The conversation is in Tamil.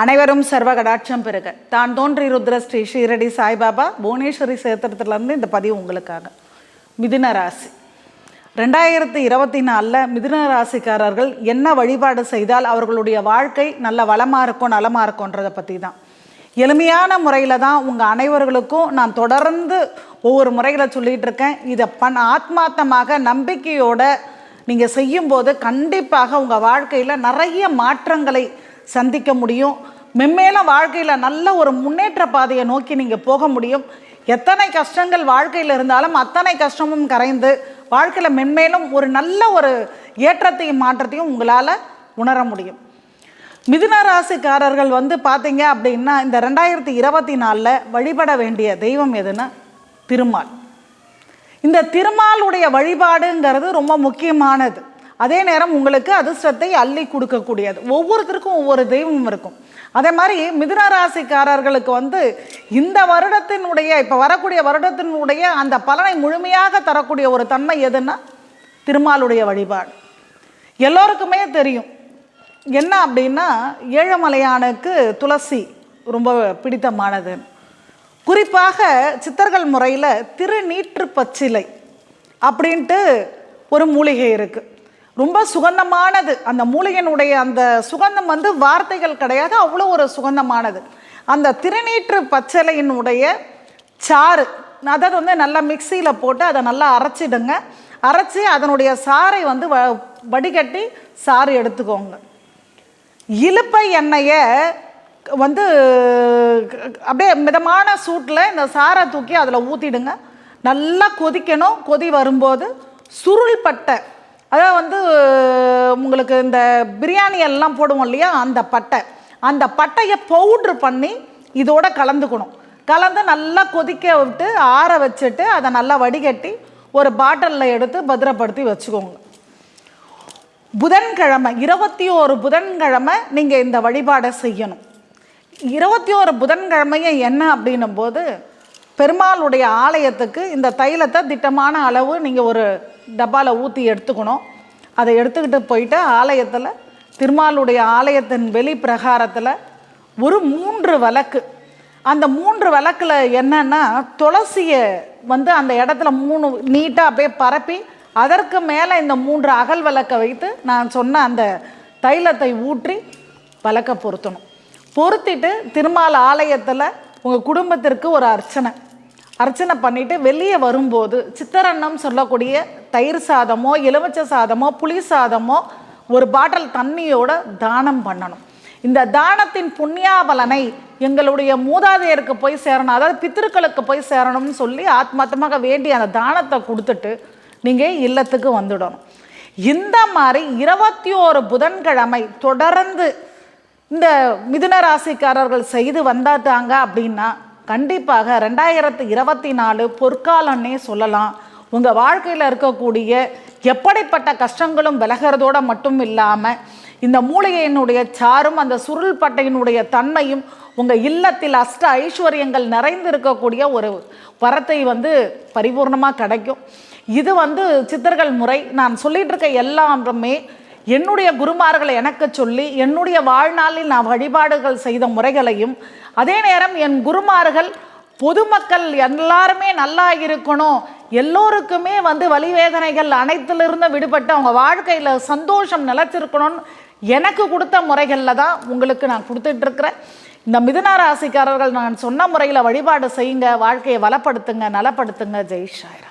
அனைவரும் சர்வ கடாட்சம் பெருக தான் தோன்றி ருத்ர ஸ்ரீ ஷீரடி சாய்பாபா புவனேஸ்வரி சேத்திரத்துலேருந்து இந்த பதிவு உங்களுக்காக. மிதுன ராசி. ரெண்டாயிரத்தி இருபத்தி நாலில் மிதுன ராசிக்காரர்கள் என்ன வழிபாடு செய்தால் அவர்களுடைய வாழ்க்கை நல்ல வளமாக இருக்கும் நலமாக இருக்கும்ன்றதை பற்றி தான் எளிமையான முறையில் தான் உங்கள் அனைவர்களுக்கும் நான் தொடர்ந்து ஒவ்வொரு முறையில் சொல்லிகிட்டு இருக்கேன். இதை பண் ஆத்மார்த்தமாக நம்பிக்கையோடு நீங்கள் செய்யும்போது கண்டிப்பாக உங்கள் வாழ்க்கையில் நிறைய மாற்றங்களை சந்திக்க முடியும். மென்மேலும் வாழ்க்கையில் நல்ல ஒரு முன்னேற்ற பாதையை நோக்கி நீங்கள் போக முடியும். எத்தனை கஷ்டங்கள் வாழ்க்கையில் இருந்தாலும் அத்தனை கஷ்டமும் கரைந்து வாழ்க்கையில் மென்மேலும் ஒரு நல்ல ஒரு ஏற்றத்தையும் மாற்றத்தையும் உங்களால் உணர முடியும். மிதுன ராசிக்காரர்கள் வந்து பார்த்தீங்க அப்படின்னா இந்த ரெண்டாயிரத்தி இருபத்தி நாலில் வழிபட வேண்டிய தெய்வம் எதுன்னா திருமால். இந்த திருமாலுடைய வழிபாடுங்கிறது ரொம்ப முக்கியமானது. அதே நேரம் உங்களுக்கு அதிர்ஷ்டத்தை அள்ளி கொடுக்கக்கூடியது. ஒவ்வொருத்தருக்கும் ஒவ்வொரு தெய்வம் இருக்கும். அதே மாதிரி மிதுன ராசிக்காரர்களுக்கு வந்து இந்த வருடத்தினுடைய இப்போ வரக்கூடிய வருடத்தினுடைய அந்த பலனை முழுமையாக தரக்கூடிய ஒரு தன்மை எதுன்னா திருமாலுடைய வழிபாடு. எல்லோருக்குமே தெரியும். என்ன அப்படின்னா ஏழுமலையானுக்கு துளசி ரொம்ப பிடித்தமானது. குறிப்பாக சித்தர்கள் முறையில் திருநீற்று பச்சிலை அப்படின்ட்டு ஒரு மூலிகை இருக்குது ரொம்ப சுகந்தமானது. அந்த மூலிகையினுடைய அந்த சுகந்தம் வந்து வார்த்தைகள் கிடையாது அவ்வளோ ஒரு சுகந்தமானது. அந்த திருநீற்று பச்சலையினுடைய சாறு அதை வந்து நல்லா மிக்சியில் போட்டு அதை நல்லா அரைச்சிடுங்க. அரைச்சி அதனுடைய சாறை வந்து வ வடிகட்டி சாறு எடுத்துக்கோங்க. இலுப்பை எண்ணெயை வந்து அப்படியே மிதமான சூட்டில் இந்த சாரை தூக்கி அதில் ஊற்றிடுங்க நல்லா கொதிக்கணும். கொதி வரும்போது சுருள் பட்டை அதாவது வந்து உங்களுக்கு இந்த பிரியாணி எல்லாம் போடுவோம் இல்லையா அந்த பட்டை. அந்த பட்டையை பவுட்ரு பண்ணி இதோட கலந்துக்கணும். கலந்து நல்லா கொதிக்க விட்டு ஆற வச்சுட்டு அதை நல்லா வடிகட்டி ஒரு பாட்டிலில் எடுத்து பத்திரப்படுத்தி வச்சுக்கோங்க. புதன்கிழமை இருபத்தி ஓரு புதன்கிழமை நீங்கள் இந்த வழிபாடை செய்யணும். இருபத்தி ஓரு புதன்கிழமையும் என்ன அப்படின்னும் போது பெருமாளுடைய ஆலயத்துக்கு இந்த தைலத்தை திட்டமான அளவு நீங்கள் ஒரு டப்பாவில் ஊற்றி எடுத்துக்கணும். அதை எடுத்துக்கிட்டு போயிட்டு ஆலயத்தில் திருமாலுடைய ஆலயத்தின் வெளி பிரகாரத்தில் ஒரு மூன்று விளக்கு. அந்த மூன்று விளக்கில் என்னன்னா துளசியை வந்து அந்த இடத்துல மூணு நீட்டாக அப்படியே பரப்பி அதற்கு மேலே இந்த மூன்று அகல் விளக்கை வைத்து நான் சொன்ன அந்த தைலத்தை ஊற்றி விளக்க பொருத்தணும். பொருத்திட்டு திருமால் ஆலயத்தில் உங்கள் குடும்பத்திற்கு ஒரு அர்ச்சனை. அர்ச்சனை பண்ணிட்டு வெளியே வரும்போது சித்தரன்னம் சொல்லக்கூடிய தயிர் சாதமோ எலுமிச்சை சாதமோ புளி சாதமோ ஒரு பாட்டில் தண்ணியோட தானம் பண்ணணும். இந்த தானத்தின் புண்ணியாபலனை எங்களுடைய மூதாதையருக்கு போய் சேரணும் அதாவது பித்திருக்களுக்கு போய் சேரணும்னு சொல்லி ஆத்மார்த்தமாக வேண்டி அந்த தானத்தை கொடுத்துட்டு நீங்கள் இல்லத்துக்கு வந்துடணும். இந்த மாதிரி இருபத்தி ஓரு புதன்கிழமை தொடர்ந்து இந்த மிதுன ராசிக்காரர்கள் செய்து வந்தாட்டாங்க அப்படின்னா கண்டிப்பாக ரெண்டாயிரத்து இருபத்தி நாலு பொற்காலன்னே சொல்லலாம். உங்கள் வாழ்க்கையில் இருக்கக்கூடிய எப்படிப்பட்ட கஷ்டங்களும் விலகிறதோட மட்டும் இல்லாமல் இந்த மூலிகையினுடைய சாரும் அந்த சுருள் பட்டையினுடைய தன்மையும் உங்கள் இல்லத்தில் அஷ்ட ஐஸ்வர்யங்கள் நிறைந்து இருக்கக்கூடிய ஒரு வரத்தை வந்து பரிபூர்ணமாக கிடைக்கும். இது வந்து சித்தர்கள் முறை. நான் சொல்லிகிட்டு இருக்க எல்லாமே என்னுடைய குருமார்களை எனக்கு சொல்லி என்னுடைய வாழ்நாளில் நான் வழிபாடுகள் செய்த முறைகளையும் அதே நேரம் என் குருமார்கள் பொதுமக்கள் எல்லாருமே நல்லா இருக்கணும். எல்லோருக்குமே வந்து வலிவேதனைகள் அனைத்திலிருந்து விடுபட்டு அவங்க வாழ்க்கையில் சந்தோஷம் நிலைச்சிருக்கணும்னு எனக்கு கொடுத்த முறைகளில் தான் உங்களுக்கு நான் கொடுத்துட்ருக்குறேன். இந்த மிதுன ராசிக்காரர்கள் நான் சொன்ன முறையில் வழிபாடு செய்யுங்க வாழ்க்கையை வளப்படுத்துங்க நலப்படுத்துங்க. ஜெய் ஷாயிரா